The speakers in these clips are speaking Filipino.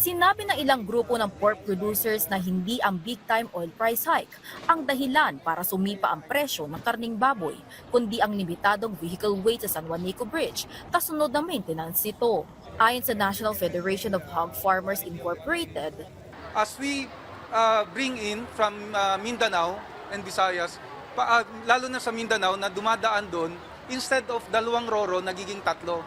Sinabi ng ilang grupo ng pork producers na hindi ang big-time oil price hike ang dahilan para sumipa ang presyo ng karning baboy, kundi ang limitadong vehicle weight sa San Juanico Bridge, kasunod ng maintenance nito. Ayon sa National Federation of Hog Farmers Incorporated, as we uh, bring in from uh, Mindanao and Visayas, pa, uh, lalo na sa Mindanao na dumadaan doon, instead of dalawang roro, nagiging tatlo.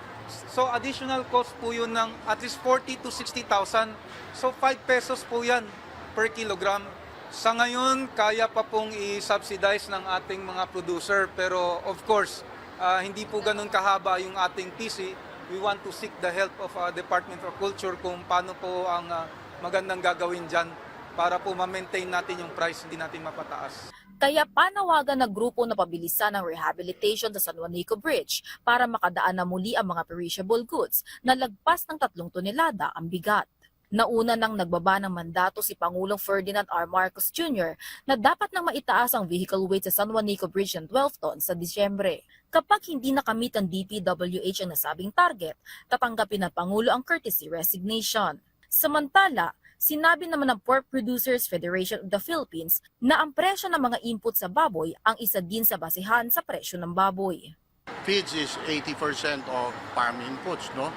So additional cost po yun ng at least 40 to 60,000. So 5 pesos po yan per kilogram. Sa ngayon, kaya pa pong i-subsidize ng ating mga producer. Pero of course, uh, hindi po ganun kahaba yung ating PC. We want to seek the help of uh, Department of Culture kung paano po ang uh, magandang gagawin dyan para po ma-maintain natin yung price, hindi natin mapataas. Kaya panawagan na grupo na pabilisan ang rehabilitation sa San Juanico Bridge para makadaan na muli ang mga perishable goods na lagpas ng tatlong tonelada ang bigat. Nauna nang nagbaba ng mandato si Pangulong Ferdinand R. Marcos Jr. na dapat nang maitaas ang vehicle weight sa San Juanico Bridge ng 12 tons sa Disyembre. Kapag hindi nakamit ng DPWH ang nasabing target, tatanggapin ng Pangulo ang courtesy resignation. Samantala, Sinabi naman ng Pork Producers Federation of the Philippines na ang presyo ng mga input sa baboy ang isa din sa basihan sa presyo ng baboy. feeds is 80% of farm inputs, no?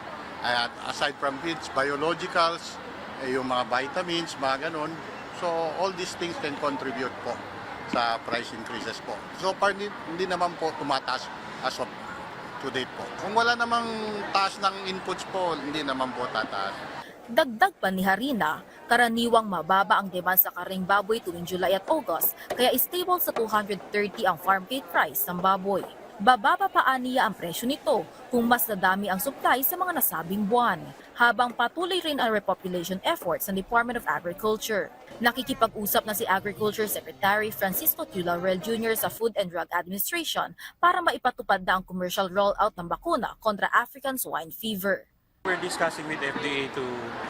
At aside from feeds, biologicals, eh, yung mga vitamins, mga ganun. So, all these things can contribute po sa price increases po. So far, hindi, hindi naman po tumataas as of to date po. Kung wala namang taas ng inputs po, hindi naman po tataas. Dagdag pa ni Harina, karaniwang mababa ang demand sa karing baboy tuwing July at August, kaya stable sa 230 ang farm gate price ng baboy. Bababa pa aniya ang presyo nito kung mas nadami ang supply sa mga nasabing buwan, habang patuloy rin ang repopulation efforts ng Department of Agriculture. Nakikipag-usap na si Agriculture Secretary Francisco Q. Laurel Jr. sa Food and Drug Administration para maipatupad na ang commercial rollout ng bakuna kontra African swine fever. We're discussing with FDA to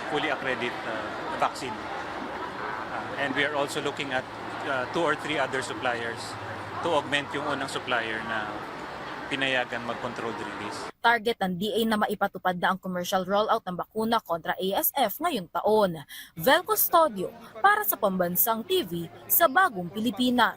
fully accredit uh, the vaccine. Uh, and we are also looking at uh, two or three other suppliers to augment yung unang supplier na pinayagan mag-controlled release. Target ng DA na maipatupad na ang commercial rollout ng bakuna kontra ASF ngayong taon. Vel Custodio para sa Pambansang TV sa Bagong Pilipinas.